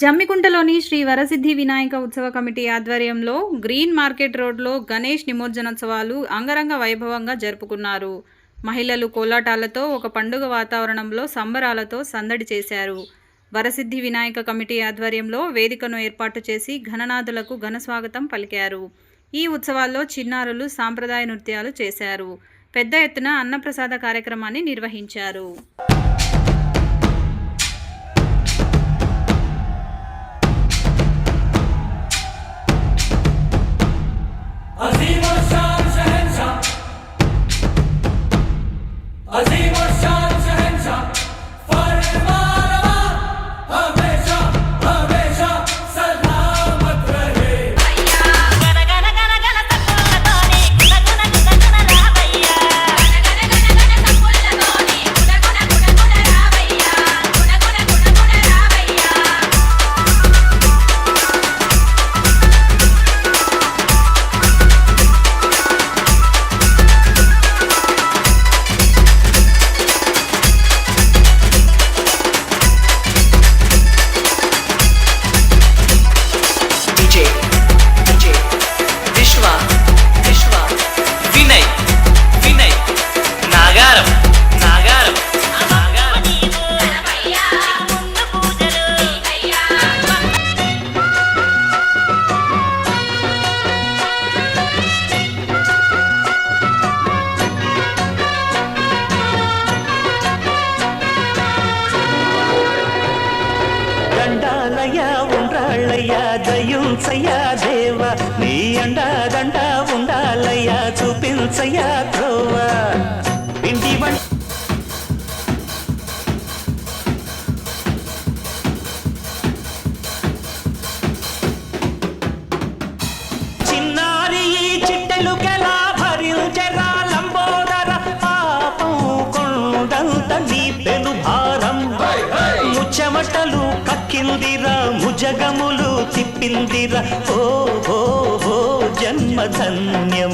జమ్మికుంటలోని శ్రీ వరసిద్ధి వినాయక ఉత్సవ కమిటీ ఆధ్వర్యంలో green market రోడ్లో గణేష్ నిమజ్జనోత్సవాలు అంగరంగ వైభవంగా జరుపుకున్నారు. మహిళలు కోలాటాలతో ఒక పండుగ వాతావరణంలో సంబరాలతో సందడి చేశారు. వరసిద్ధి వినాయక కమిటీ ఆధ్వర్యంలో వేదికను ఏర్పాటు చేసి ఘననాథులకు ఘన స్వాగతం పలికారు. ఈ ఉత్సవాల్లో చిన్నారులు సాంప్రదాయ నృత్యాలు చేశారు. పెద్ద ఎత్తున అన్నప్రసాద కార్యక్రమాన్ని నిర్వహించారు. ఉండ్రాళ్ళయ్యా దయుంచయ్యా దేవ నీ అండా గంట ఉండాలయ్యా చూపించయ్యా త్రోవ. కక్కిందిరా ముజగములు తిప్పిందిరా. ఓ ఓ ఓ జన్మ ధన్యం